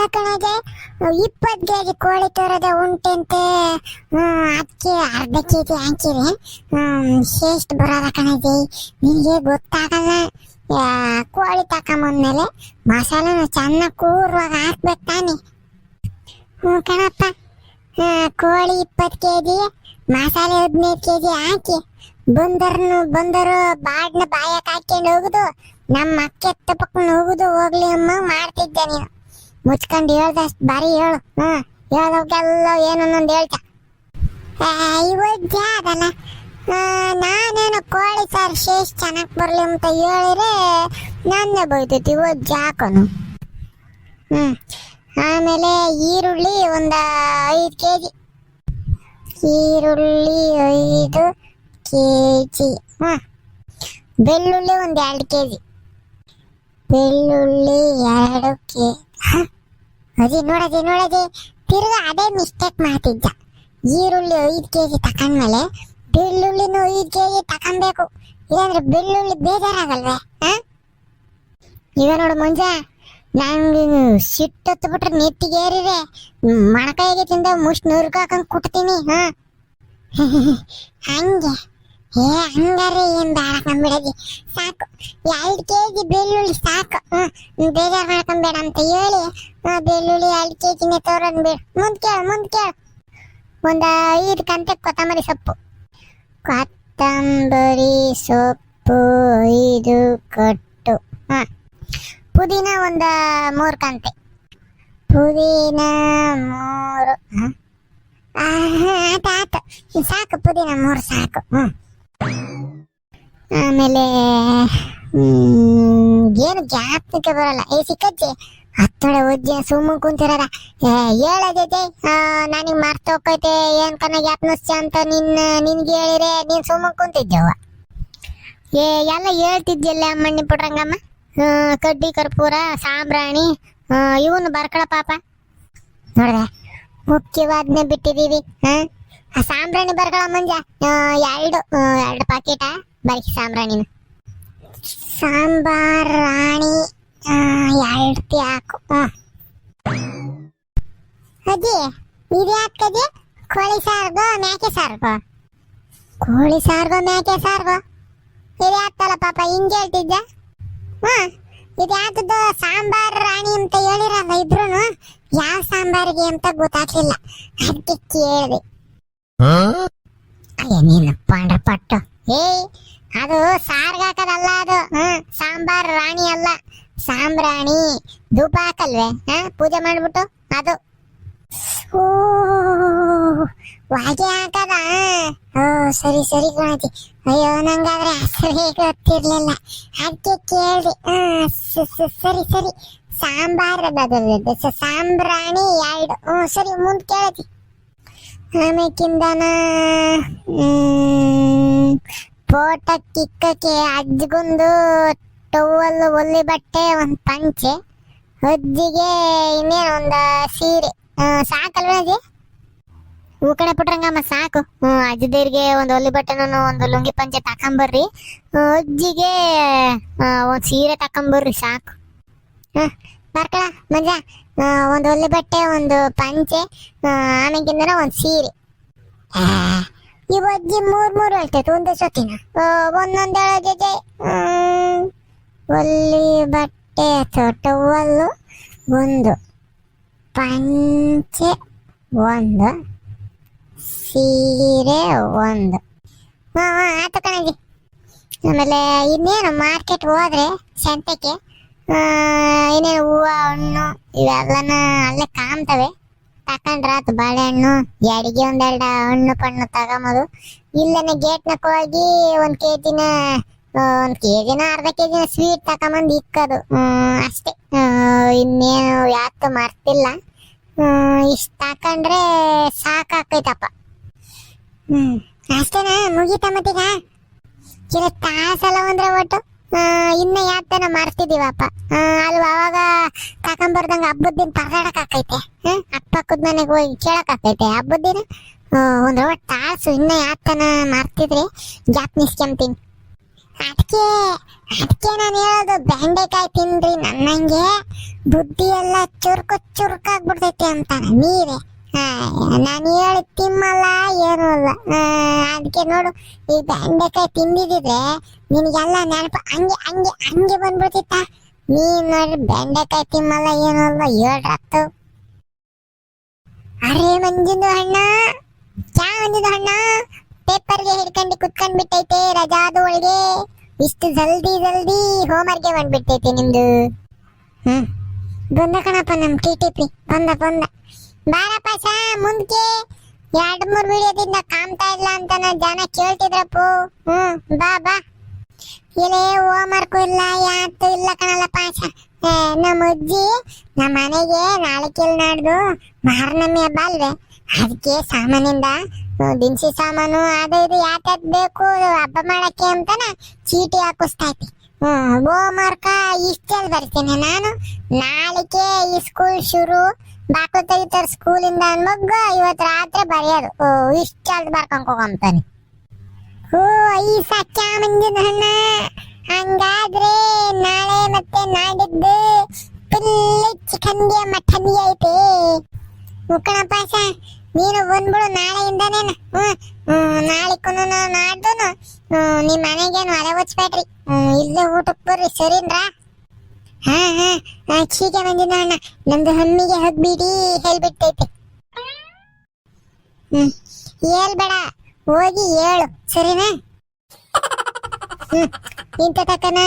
ಏ, ಅಲ್ಲ ಕಣಗೆ ಇಪ್ಪತ್ತು ಕೆ ಜಿ ಕೋಳಿ ತೋರದ ಉಂಟಂತೆ. ಅದಕ್ಕೆ ಅರ್ಧ ಕೆ ಜಿ ಹಾಕಿರಿ ಶೇಷ್ಟ್ ಬರೋದ ಕಣಜಿ? ನಿಮಗೆ ಗೊತ್ತಾಗಲ್ಲ. ಕೋಳಿ ತಕೊಂಬಂದ್ಮೇಲೆ ಮಸಾಲೆನ ಚೆನ್ನಾಗಿ ಕೂರುವಾಗ ಹಾಕ್ಬೇಕು ತಾನೆ. ಹ್ಞೂ ಕಣಪ್ಪ. ಕೋಳಿ ಇಪ್ಪತ್ತು ಕೆ ಜಿ ಮಸಾಲೆ ಹದಿನೈದು ಕೆ ಜಿ ಹಾಕಿ ಬಂದರ್ನು ಬಂದರು ಬಾಡ್ನ ಬಾಯಕ್ಕೆ ಹಾಕ್ಕೊಂಡು ಹೋಗುದು ನಮ್ಮ ಅಕ್ಕೆ ತಪ್ಪಕೊಂಡು ಹೋಗುದು ಹೋಗ್ಲಿ ಅಮ್ಮ ಮಾಡ್ತಿದ್ದೆ ನೀನು. ಮುಚ್ಕೊಂಡು ಹೇಳ್ದಷ್ಟು ಬಾರಿ ಹೇಳು. ಹಾ ಹೇಳೋಕೆಲ್ಲ ಏನನ್ನೊಂದು ಹೇಳ್ತ. ಇವಜ್ಜ ನಾನೇನು ಕೋಳಿ ಸಾರು ಶೇಷ್ ಚೆನ್ನಾಗಿ ಬರಲಿ ಅಂತ ಹೇಳಿದ್ರೆ ನನ್ನೇ ಬೈತೈತಿ ಇವಜ್ಜ ಜಾಕನು ಹ್ಞೂ ಆಮೇಲೆ ಈರುಳ್ಳಿ ಒಂದು ಐದು ಕೆ ಜಿ ಈರುಳ್ಳಿ ಐದು ಕೆ ಜಿ ಹಾಂ ಬೆಳ್ಳುಳ್ಳಿ ಒಂದು ಎರಡು ಕೆ ಜಿ ಬೆಳ್ಳುಳ್ಳಿ ಎರಡು ಕೆ ಅದಿ ನೋಡಜಿ ನೋಡಜಿ ತಿರುಗ ಅದೇ ಮಿಸ್ಟೇಕ್ ಮಾಡ್ತಿದ್ದ. ಈರುಳ್ಳಿ ಐದು ಕೆ ಜಿ ತಕೊಂಡ್ಮೇಲೆ ಬೆಳ್ಳುಳ್ಳಿನೂ ಐದು ಕೆ ಜಿ ತಕೊಬೇಕು. ಇಲ್ಲಾಂದ್ರೆ ಬೆಳ್ಳುಳ್ಳಿ ಬೇಜಾರಾಗಲ್ವೇ? ಹಾ? ಈಗ ನೋಡು ಮುಂಜ, ನಂಗೆ ಸಿಟ್ಟು ಬಿಟ್ರೆ ನೆತ್ತಿಗೆ ಏರಿದೆ. ಮಣಕಾಯಿಗೆ ತಿಂದ ಮುಷ್ಟ್ ನುರ್ಗ ಹಾಕೊಂಡ್ ಕುಟ್ತೀನಿ, ಹಾ? ಹಂಗೆ. ಏ ಹಂಗಾರೆ ಏನ್ ಬೇಡ ಕಂಬಿಡಗಿ ಸಾಕು. ಎರಡು ಕೆ ಜಿ ಬೆಳ್ಳುಳ್ಳಿ ಸಾಕು. ಹ್ಮ್ ಬೇಜಾರು ಮಾಡ್ಕೊಂಬೇಡ ಅಂತ ಹೇಳಿ. ಬೆಳ್ಳುಳ್ಳಿ ಎರಡು ಕೆ ಜಿನೇ ತೋರೋದ್ ಬೇಡ. ಮುಂದ್ ಕೇಳು ಮುಂದ್ ಕೇಳು. ಒಂದ ಐದು ಕಂತೆ ಕೊತ್ತಂಬರಿ ಸೊಪ್ಪು. ಕೊತ್ತಂಬರಿ ಸೊಪ್ಪು ಐದು ಕಟ್ಟು. ಹಾ ಪುದೀನ ಒಂದ ಮೂರು ಕಂತೆ. ಪುದೀನ ಮೂರು. ಆತ ಆತ ಸಾಕು, ಪುದೀನ ಮೂರು ಸಾಕು. ಹ್ಮ್ ಆಮೇಲೆ ಏನು ಜ್ಞಾಪಕಕ್ಕೆ ಬರಲ್ಲ. ಏ, ಸಿಕ್ಕಜ್ಜಿ, ಹತ್ತೊಡೆ ಒಜ್ಜಿ ಸುಮ್ಮ ಕುಂತಿರಾರ ಹೇಳದೈತೆ ನನಗೆ ಮರ್ತು ಹೋಗೈತೆ ಏನ್ ಕನ್ನ ಜ್ಞಾಪನಿಸ್ತ ಅಂತ ನಿನ್ನ, ನಿನ್ಗೆ ಹೇಳಿರೆ, ನೀನ್ ಸುಮ್ಮ ಕುಂತಿದ್ದೆವ ಏ, ಎಲ್ಲ ಹೇಳ್ತಿದ್ಯಲ್ಲ ಅಮ್ಮಣ್ಣಿ ಪುಟ್ರಂಗಮ್ಮ ಕಡ್ಡಿ, ಕರ್ಪೂರ, ಸಾಂಬ್ರಾಣಿ ಇವನು ಬರ್ಕಳ ಪಾಪ. ನೋಡ್ದೆ, ಮುಖ್ಯವಾದ್ನೆ ಬಿಟ್ಟಿದ್ದೀವಿ ಹಾ? ಸಾಂಬ್ರಾಣಿ ಬರ್ಗಳ ಮಂಜ ಎರಡು ಎರಡು ಪಾಕೆಟ ಬರೀ ಸಾಂಬ್ರಾಣಿನ. ಸಾಂಬಾರ್ ರಾಣಿ ಆ, ಎರಡು ಹಾಕು ಅಜ್ಜಿ ಇದು ಯಾಕಜ್ಜಿ ಕೋಳಿ ಸಾರ್ಗೋ ಮೇಕೆ ಸಾರ್ಗೋ? ಕೋಳಿ ಸಾರ್ಗೋ ಮೇಕೆ ಸಾರ್ಗೋ? ಇದು ಯಾಕಲ್ಲ ಪಾಪ ಹಿಂಗೆ ಹೇಳ್ತಿದ್ದ? ಹಾ ಇದು ಯಾಕದ್ದು ಸಾಂಬಾರ್ ರಾಣಿ ಅಂತ ಹೇಳಿರಲ್ಲ ಇಬ್ರು ಯಾವ ಸಾಂಬಾರಿಗೆ ಅಂತ ಗೊತ್ತಾಗ್ಲಿಲ್ಲ. ಅದಕ್ಕೆ ಕೇಳಿದೆ. ನೀನು ಪಾಂಡ್ರ ಪಟ್ಟು. ಏ ಅದು ಸಾರ್ಗಾಕದಲ್ಲ ಅದು. ಹ್ಮ್, ಸಾಂಬಾರ್ ರಾಣಿ ಅಲ್ಲ. ಸಾಂಬ್ರಾಣಿ, ಧೂಪ ಹಾಕಲ್ವೇ? ಹಾ, ಪೂಜೆ ಮಾಡ್ಬಿಟ್ಟು ಅದು. ಹೊಗೆ ಹಾಕದ? ಓ, ಸರಿ ಸರಿ ಗಣತಿ. ಅಯ್ಯೋ, ನಂಗಾದ್ರೆ ಹೆಸರೇ ಗೊತ್ತಿರ್ಲಿಲ್ಲ. ಅದಕ್ಕೆ ಕೇಳ್ರಿ ಸರಿ ಸರಿ. ಸಾಂಬಾರ್ ಸಾಂಬ್ರಾಣಿ ಎರಡು. ಹ್ಞೂ ಸರಿ, ಮುಂದೆ ಕೇಳತಿ. ಆಮೇಕಿಂದನ ಫೋಟ ಕಿಕ್ಕಕ್ಕೆ ಅಜ್ಜಿಗೊಂದು ಟವಲ್, ಒಲ್ಲಿ ಬಟ್ಟೆ, ಒಂದು ಪಂಚೆ, ಅಜ್ಜಿಗೆ ಇನ್ನೇನು ಒಂದು ಸೀರೆ. ಸಾಕಲ್ವ ಅಜ್ಜಿ? ಹೂ ಕಡೆ ಪುಟ್ರಂಗಮ್ಮ ಸಾಕು. ಅಜ್ಜಿದೇರಿಗೆ ಒಂದು ಒಲ್ಲಿ ಬಟ್ಟೆನೂ, ಒಂದು ಲುಂಗಿ ಪಂಚೆ ತಕೊಂಬರ್ರಿ. ಬರ್ರಿ ಅಜ್ಜಿಗೆ ಒಂದ್ ಸೀರೆ ತಕೊಂಬರ್ರಿ, ಸಾಕು. ಹ ಬರ್ಕಳ ಮಂಜ ಒಂದು ಒಳ್ಳೆ ಬಟ್ಟೆ ಒಂದು ಪಂಚೆ ಆಮೇಲೆ ಒಂದು ಸೀರೆ. ಇವಜ್ಜಿ ಮೂರ್ ಮೂರು ಹೇಳ್ತೈತೆ ಒಂದೇ ಸತಿನ ಆ, ಒಂದೊಂದ್ ಹೇಳೋ ಜೊತೆ ಒಲ್ಲಿ ಬಟ್ಟೆ ಟವಲ್ಲು ಒಂದು ಪಂಚೆ ಒಂದು. ಸೀರೆ ಒಂದು. ಹಾ ಹಾ ಆತ ಕಣಜಿ. ಆಮೇಲೆ ಇನ್ನೇನು ಮಾರ್ಕೆಟ್ ಹೋದ್ರೆ ಸಂತೆಗೆ ಇನ್ನೇನು ಹೂವು, ಹಣ್ಣು, ಇವೆಲ್ಲನ ಅಲ್ಲೇ ಕಾಣ್ತವೆ. ತಕೊಂಡ್ರಾತು ಬಾಳೆಹಣ್ಣು. ಎಡಿಗೆ ಒಂದೆರಡು ಹಣ್ಣು ಪಣ್ಣು ತಗೊಂಬೋದು. ಇಲ್ಲನೆ ಗೇಟ್ನಕ್ಕೆ ಹೋಗಿ ಜಿನ ಒಂದು ಕೆ ಜಿನ ಅರ್ಧ ಕೆಜಿನ ಸ್ವೀಟ್ ತಗೊಂಬಂದು ಇಕ್ಕೋದು. ಅಷ್ಟೇ. ಇನ್ನೇನು ಯಾತು ಮರ್ತಿಲ್ಲ. ಇಷ್ಟು ತಕೊಂಡ್ರೆ ಸಾಕಾಕೈತಪ್ಪ ಹ್ಞೂ ಅಷ್ಟೇನಾ ಮುಗೀತ ಮತ್ತೀಗ? ಚಿರ ತಾಸಲ್ಲ ಅಂದ್ರೆ ಒಟ್ಟು? ಇನ್ನ ಯಾತನ ಮಾಡ್ತಿದೀವಪ್ಪ ಅಲ್ವಾ, ಅವಾಗ ತಕೊಂಬರ್ದಂಗ ಹಬ್ಬದ ದಿನ ಪರದಾಡಕ್ ಆಕೈತೆ. ಹ್ಮ್ ಅಕ್ಕಪಕ್ಕದ ಮನೆಗೆ ಹೋಗಿ ಕೇಳಕ್ ಆಕೈತೆ ಹಬ್ಬದ ದಿನ ಒಂದ್ ಒಟ್ಟು ತಾಸು ಇನ್ನ ಯಾತನ ಮಾಡ್ತಿದ್ರೆ? ಜಾತ್ ನಿಸ್ಕೊಂತೀನಿ. ಅದಕ್ಕೆ ಅದಕ್ಕೆ ನಾನು ಹೇಳೋದು, ಬೆಂಡೆಕಾಯಿ ತಿನ್ರಿ ನನ್ನಂಗೆ. ಬುದ್ಧಿ ಎಲ್ಲ ಚುರುಕು ಚುರುಕಾಗ್ಬಿಡ್ತೈತೆ ಅಂತಾನೆ ನೀವೇ ನಾನು ಹೇಳಿ ತಿಮ್ಮಲ್ಲ, ಏನು ಅಲ್ಲ ಅದಕ್ಕೆ ನೋಡು, ಈ ಬೆಂಡೆಕಾಯಿ ತಿಂದಿದ್ರೆ ನಿನಗೆಲ್ಲ ನೆನಪು ಹಂಗೆ ಹಂಗೆ ಹಂಗೆ ಬಂದ್ಬಿಡ್ತಿತ್ತ? ನೀನ್ ನೋಡ್ರಿ, ಬೆಂಡೆಕಾಯಿ ತಿಮ್ಮಲ್ಲ, ಏನೂ ಇಲ್ಲ ಹೇಳ್ರತ್ತು ಅರೆ, ಮಂಜಿಂದು ಅಣ್ಣ ಚಾ ಮಂಜಿಂದು ಅಣ್ಣ? ಪೇಪರ್ಗೆ ಹಿಡ್ಕೊಂಡು ಕುತ್ಕೊಂಡ್ ಬಿಟ್ಟೈತೆ, ರಜಾದ ಒಳಗೆ. ಇಷ್ಟು ಜಲ್ದಿ ಜಲ್ದಿ ಹೋಮ್ವರ್ಕ್ಗೆ ಬಂದ್ಬಿಟ್ಟೈತೆ ನಿಮ್ದು. ಹ್ಮ್. ಬಂದ ಕಣಪ್ಪ, ನಮ್ ಟಿ ಟಿ ಪಿ. ಬಂದ ಬಂದ. ಬಾರಪ್ಪ ಸಾ ಮುಂದಕ್ಕೆ ಎರಡು ಮೂರು ವಿಡಿಯೋದಿಂದ ಕಾಮ್ತಾ ಇಲ್ಲ ಅಂತ ಜನ ಕೇಳ್ತಿದ್ರಪ್ಪು. ಹ್ಮ್, ಬಾ ಬಾ. ಇಲ್ಲೇ ಹೋಮ್ವರ್ಕು ಇಲ್ಲ ಯಾತು ಇಲ್ಲ ಕಣಲ್ಲ ಪಾಶ ನಮ್ಮ ಅಜ್ಜಿ ನಮ್ಮ ಮನೆಗೆ ನಾಳೆ ಕೇಳಿ ನಾಡ್ದು ಮಾರ್ನಮ್ಮಿ ಹಬ್ಬ ಅಲ್ವೇ? ಅದಕ್ಕೆ ಸಾಮಾನಿಂದ ದಿನಸಿ ಸಾಮಾನು, ಅದು ಇದು ಬೇಕು ಹಬ್ಬ ಮಾಡಕ್ಕೆ ಅಂತಾನ ಚೀಟಿ ಹಾಕಿಸ್ತೈತಿ ಹ್ಮ್ ಹೋಮ್ವರ್ಕ ಇಷ್ಟೇ ಬರ್ತೀನಿ ನಾನು. ನಾಳೆಗೆ ಈ ಸ್ಕೂಲ್ ಶುರು ಬಾಕು ತೆಗಿತಾರ ಸ್ಕೂಲಿಂದ ಮಗ್ಗ ಇವತ್ತು ರಾತ್ರಿ ಬರೆಯೋದು. ಓ ಇಷ್ಟೆಲ್ಲ ಬರ್ಕೊಂಡ್ ಹೋಗಂತಾನೆ ಓ, ಈ ಸಚ್ಚ ಮಂಜಿನ ಹಣ್ಣ. ಹಂಗಾದ್ರೆ ನಾಳೆ ಮತ್ತೆ ನಾಡಿದ್ದು ಪಿಲ್ಲಿ ಚಿಕನ್ಗೆ ಮಟನ್ಗೆ ಐತೆ. ಮುಕ್ಕಣಪ್ಪ ಸ ನೀನು ಬಂದ್ಬಿಡು ನಾಳೆಯಿಂದನೇನು ಹ್ಮ್ ಹ್ಮ್ ನಾಳಿಕ್ಕೂನು ನಾಡ್ದುನು. ಹ್ಮ್, ನಿಮ್ ಮನೆಗೇನು ಅಲೆ ಹೊಚ್ಬೇಡ್ರಿ. ಇಲ್ಲೇ ಊಟಕ್ಕೆ ಬರ್ರಿ, ಸರಿನ್ರಾ? ಹಾ ಹಾ. ಹಾ ಚೀಕೆ ಬಂದಿದ್ದ ಅಣ್ಣ ನಮ್ದು ಹಮ್ಮಿಗೆ ಹಗ್ಬಿಡಿ, ಹೇಳ್ಬಿಟ್ಟೈತೆ. ಹ್ಮ್. ಹೇಳ್ಬೇಡ ಹೋಗಿ ಹೇಳು. ಸರಿನಾ? ಹ್ಮ್. ಇಂತ ತಕ್ಕನ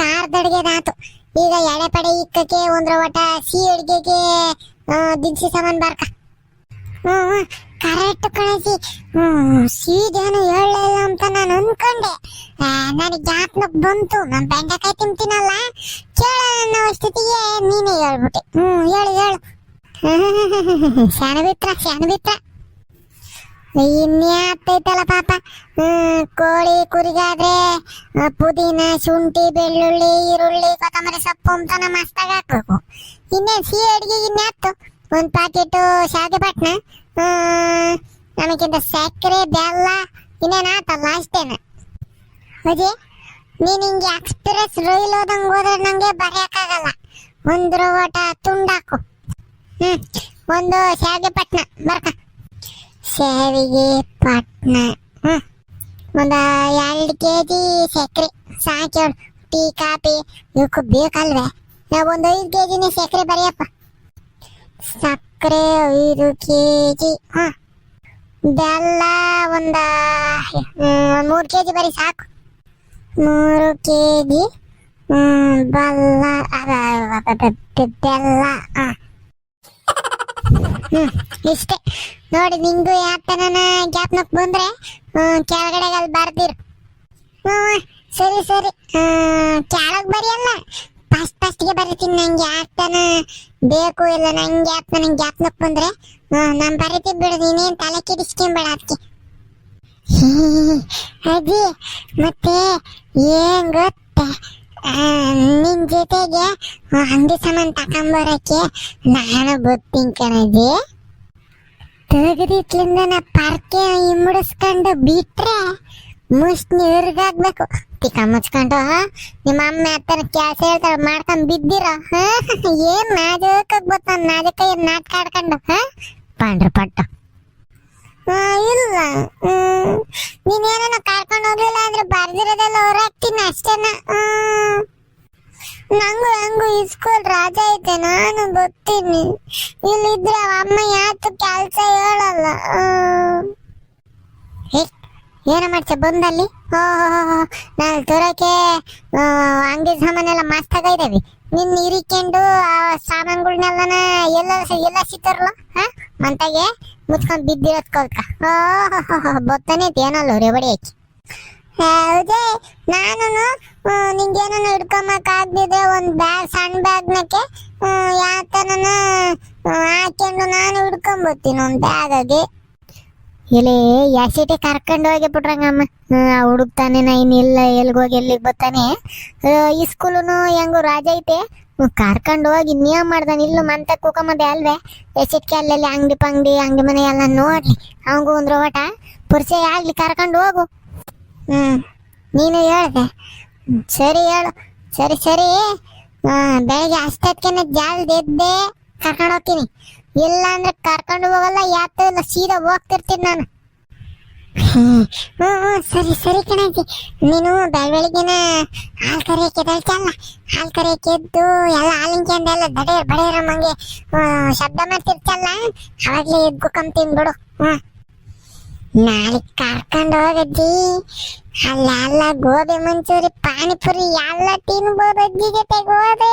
ಕಾರ್ ದಡ್ಗೆದಾತು ಈಗ ಎಡೆ ಪಡೆ ಇಕ್ಕಕ್ಕೆ ಒಂದ್ರ ಒಟ ಸಿ ಅಡ್ಗೆಗೆ ದಿನಸಿ ಸಾಮಾನ್ ಬಾರ್ಕ. ಹ್ಮ್ ಹ್ಮ್. ಕರೆಕ್ಟ್ ಕಣಜಿ. ಸೀದೇನು ಹೇಳಲಿಲ್ಲ ಅಂತ ನಾನು ಅನ್ಕೊಂಡೆ. ನನಗೆ ಜ್ಞಾಪನಕ್ ಬಂತು. ನಾನು ಬೆಂಡೆಕಾಯಿ ತಿಂತೀನಲ್ಲ, ಕೇಳೋಣ ಸ್ಥಿತಿಗೆ ನೀನೇ ಹೇಳ್ಬಿಟ್ಟೆ. ಹ್ಮ್, ಹೇಳು ಹೇಳು. ಶಾನ ಬಿತ್ರ ಶಾನ ಬಿತ್ರ ಇನ್ನೇ ಪಾಪ. ಹ್ಮ್, ಕೋಳಿ, ಕುರಿಗಾದ್ರೆ ಪುದೀನ, ಶುಂಠಿ, ಬೆಳ್ಳುಳ್ಳಿ, ಈರುಳ್ಳಿ, ಕೊತ್ತಂಬರಿ ಸೊಪ್ಪು ಅಂತಾನ ಮಸ್ತಾಗಿ ಹಾಕ್ಬೇಕು. ಇನ್ನೇನು ಸಿಹಿ ಅಡಿಗೆ ಇನ್ಯಾತ್ತು ಒಂದ್ ಪ್ಯಾಕೆಟ್ ಶಾವಿಗೆ ಪಟ್ನ ನಮಗಿಂತ ಸಕ್ಕರೆ, ಬೆಲ್ಲ ಇನ್ನೇನ್ ತಲ್ಲ ಅಷ್ಟೇನ. ಅದೇ ನೀನ್ ಹಿಂಗೆ ಎಕ್ಸ್ಪ್ರೆಸ್ ರೈಲ್ ಹೋದಂಗ್ ಹೋದ್ರೆ ನಂಗೆ ಬರೆಯಕ್ಕಾಗಲ್ಲ. ಒಂದು ರೋಟ ತುಂಡಾಕು ಹ್ಮ್, ಒಂದು ಶಾವಿಗೆ ಪಟ್ನ ಬರ್ಕ. ಶಾವಿಗೆ ಪಟ್ನ, ಹ್ಮ್. ಒಂದು ಎರಡು ಕೆ ಜಿ ಸಕ್ಕರೆ, ಸಾಕಿ ಟೀ, ಕಾಫಿ, ಇವಕ್ಕೂ ಬೇಕಲ್ವೇ? ನಾವು ಒಂದು ಐದು ಕೆ ಜಿನೇ ಸಕ್ಕರೆ ಬರೆಯಪ್ಪ. ಸಕ್ಕರೆ ಐದು ಕೆ ಜಿ ಹಾ. ಬೆಲ್ಲ ಒಂದ ಮೂರು ಕೆ ಜಿ ಬರೀ ಸಾಕು. ಮೂರು ಕೆ ಜಿ ಬೆಲ್ಲ ಬೆಲ್ಲ, ಹಾ. ಹ್ಮ್, ಇಷ್ಟೇ. ನೋಡಿ ನಿಂಗೂ ಯಾತನ ಜ್ಞಾಪನಕ್ ಬಂದ್ರೆ ಕೆಳಗಡೆಗೆ ಕೆಳಗಡೆ ಅಲ್ಲಿ ಬರ್ದಿರು. ಸರಿ ಸರಿ. ಕೆಳಗ್ ಬರೆಯಲ್ಲ. ಫಸ್ಟ್ ಫಸ್ಟ್ಗೆ ಬರೀತೀನಿ, ನಂಗೆ ಯಾಕ್ತನ ಬೇಕು ಇಲ್ಲ, ನಂಗೆ ಯಾಕ್ತ ನಂಗೆ ಜ್ಞಾಪನಕ್ ಬಂದ್ರೆ ನಾನು ಬರೀತಿ ಬಿಡು ನೀನೇನ್ ತಲೆ ಕೆಡಿಸ್ಕೊಂಬೇಡ ಅದಕ್ಕೆ. ಅಜ್ಜಿ, ಮತ್ತೆ ಏನ್ ಗೊತ್ತೆ? ನಿನ್ ಜೊತೆಗೆ ಅಂಗಡಿ ಸಾಮಾನ್ ತಕೊಂಬರಕ್ಕೆ ನಾನು ಬರ್ತೀನಿ ಕಣಜ್ಜಿ. ತೆಗೆದಿಟ್ಲಿಂದ ನಾ ಪರ್ಕೆ ಇಮ್ಮಡಿಸ್ಕೊಂಡು ಬಿಟ್ರೆ ಮುಷ್ಟ್ ನೀರ್ಗಾಗ್ಬೇಕು ತಿಕ್ಕ ಮುಚ್ಕೊಂಡು ನಿಮ್ಮ ಅಮ್ಮ ಹತ್ತಿರ ಕೆಲಸ ಹೇಳ್ತಾಳೆ, ಮಾಡ್ಕೊಂಡು ಬಿದ್ದಿರ? ಏನ್ ನಾಜಕಕ್ಕೆ ಗೊತ್ತ ನಾಜಕ ಏನ್ ನಾಟಕ ಆಡ್ಕೊಂಡು ಪಾಂಡ್ರ ಪಟ್ಟ ಇಲ್ಲ. ನೀನೇನ ಕರ್ಕೊಂಡು ಹೋಗ್ಲಿಲ್ಲ ಅಂದ್ರೆ ಬರ್ದಿರೋದೆಲ್ಲ ಹೊರಾಕ್ತೀನಿ ಅಷ್ಟೇನ. ನಂಗು ನಂಗು ಹಂಗು ಇಸ್ಕೂಲ್ ರಾಜ ಐತೆ, ನಾನು ಗೊತ್ತೀನಿ ಇಲ್ಲಿದ್ರೆ ಅಮ್ಮ ಯಾತು ಕೆಲ್ಸ ಹೇಳಲ್ಲ. ಏನ ಮಾಡ್ತೀಯ? ಬಂದಲ್ಲಿ? ನಾನು ತೋರಕ್ಕೆ ಅಂಗಡಿ ಸಾಮಾನೆಲ್ಲ ಮಸ್ತಾಗ ಇದಾವೆ. ನಿನ್ನ ಇರಿಕೊಂಡು, ಆ ಸಾಮಾನುಗಳನ್ನೆಲ್ಲನ ಎಲ್ಲ ಎಲ್ಲ ಸಿಗ್ತಾರಲ್ಲ ಹಾ? ಮಂತಾಗೆ ಮುಚ್ಕೊಂಡ್ ಬಿದ್ದಿರೋದ್ ಕಲ್ಕ. ಬತ್ತಾನೆ ಏನಲ್ಲ ರೀ ಬಡಿ ಹಾಕಿ. ಹೌದೇ ನಾನು ನಿಂಗೇನೋ ಹಿಡ್ಕೊಂಬಕ್ ಒಂದು ಬ್ಯಾಗ್ ಸಣ್ಣ ಬ್ಯಾಗ್ನಕ್ಕೆ ಯಾತನ ಹಾಕೊಂಡು ನಾನು ಹಿಡ್ಕೊಂಬರ್ತೀನಿ ಒಂದು ಬ್ಯಾಗಾಗಿ. ಇಲ್ಲಿ ಯಾಸಿಟಿ ಕರ್ಕೊಂಡು ಹೋಗಿ ಬಿಟ್ರಂಗಮ್ಮ. ಹುಡುಕ್ತಾನೆ ನಾ ಇನ್ನಿಲ್ಲ ಹೋಗಿ ಎಲ್ಲಿಗೆ ಬರ್ತಾನೆ? ಆ, ಈ ಸ್ಕೂಲುನು ಹೆಂಗು ರಾಜ ಐತೆ. ಕರ್ಕೊಂಡು ಹೋಗಿ ನೀವ್ ಮಾಡ್ದಾನೆ? ಇಲ್ಲೂ ಮಂತ ಕೂಕೊಂಬದೆ ಅಲ್ವೇ? ಎಸಿಟ್ಕೆ ಅಲ್ಲೆಲ್ಲಿ ಅಂಗಡಿ ಪಂಗಡಿ ಅಂಗಡಿ ಮನೆ ಎಲ್ಲ ನೋಡ್ಲಿ ಅವಂಗೂ ಒಂದು ಓಟ ಪರಿಚಯ ಆಗ್ಲಿ ಕರ್ಕೊಂಡು ಹೋಗು. ಹ್ಮ್ ನೀನು ಹೇಳ್ದೆ. ಸರಿ ಹೇಳು. ಸರಿ ಸರಿ. ಆ, ಬೆಳಿಗ್ಗೆ ಅಷ್ಟೊತ್ತಿಗೆ ಜಾಲ್ದ ಎದ್ದೆ ಕರ್ಕೊಂಡು ಹೋಗ್ತೀನಿ. ಇಲ್ಲ ಅಂದ್ರೆ ಕರ್ಕೊಂಡು ಹೋಗಲ್ಲ ಯಾತಲ್ಲ ಸೀದಾ ಹೋಗ್ತಿರ್ತೀನಿ ನಾನು. ಹ್ಮ್ ಹ್ಮ್, ಸರಿ ಸರಿ ಕಣಜ್ಜಿ ನೀನು ಬೆಳವಳಿಗೆನ ಹಾಲು ಕರಿಯಕ್ಕೆ ಎದಳ್ತಲ್ಲ ಹಾಲು ಕರಿಯಕ್ಕೆ ಎದ್ದು ಎಲ್ಲ ಹಾಲಿಂಕೆ ಅಂದೆಲ್ಲ ದಡೆ ಬಡೆಯರಮ್ಮಂಗೆ ಶಬ್ದ ಮಾಡ್ತಿರ್ತಲ್ಲ ಅವಾಗಲೇ ಎದ್ಕೊಕಂತೀನಿ ಬಿಡು. ಹ್ಮ್. ನಾಳೆ ಕರ್ಕೊಂಡು ಹೋಗಜ್ಜಿ. ಅಲ್ಲೆಲ್ಲ ಗೋಬಿ ಮಂಚೂರಿ, ಪಾನಿಪುರಿ ಎಲ್ಲ ತಿನ್ಬೋದು ಅಜ್ಜಿ ಜೊತೆಗೆ ಹೋದ್ರೆ